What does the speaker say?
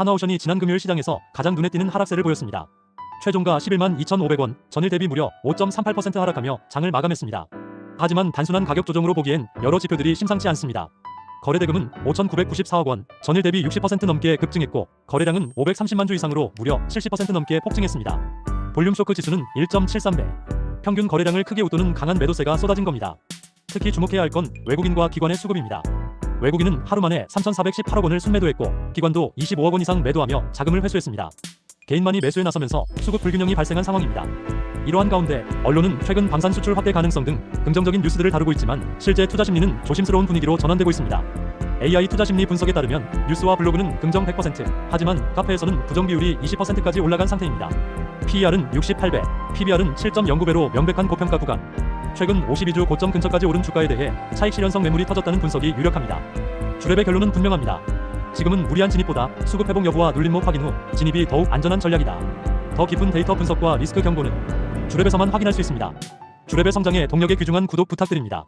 하나오션이 지난 금요일 시장에서 가장 눈에 띄는 하락세를 보였습니다. 최종가 11만 2,500원, 전일 대비 무려 5.38% 하락하며 장을 마감했습니다. 하지만 단순한 가격 조정으로 보기엔 여러 지표들이 심상치 않습니다. 거래대금은 5,994억 원, 전일 대비 60% 넘게 급증했고 거래량은 530만 주 이상으로 무려 70% 넘게 폭증했습니다. 볼륨 쇼크 지수는 1.73배. 평균 거래량을 크게 웃도는 강한 매도세가 쏟아진 겁니다. 특히 주목해야 할 건 외국인과 기관의 수급입니다. 외국인은 하루 만에 3,418억 원을 순매도했고 기관도 25억 원 이상 매도하며 자금을 회수했습니다. 개인만이 매수에 나서면서 수급 불균형이 발생한 상황입니다. 이러한 가운데 언론은 최근 방산 수출 확대 가능성 등 긍정적인 뉴스들을 다루고 있지만 실제 투자 심리는 조심스러운 분위기로 전환되고 있습니다. AI 투자 심리 분석에 따르면 뉴스와 블로그는 긍정 100%, 하지만 카페에서는 부정 비율이 20%까지 올라간 상태입니다. PER은 68배, PBR은 7.09배로 명백한 고평가 구간. 최근 52주 고점 근처까지 오른 주가에 대해 차익 실현성 매물이 터졌다는 분석이 유력합니다. 주랩의 결론은 분명합니다. 지금은 무리한 진입보다 수급 회복 여부와 눌림목 확인 후 진입이 더욱 안전한 전략이다. 더 깊은 데이터 분석과 리스크 경고는 주랩에서만 확인할 수 있습니다. 주랩의 성장에 동력의 귀중한 구독 부탁드립니다.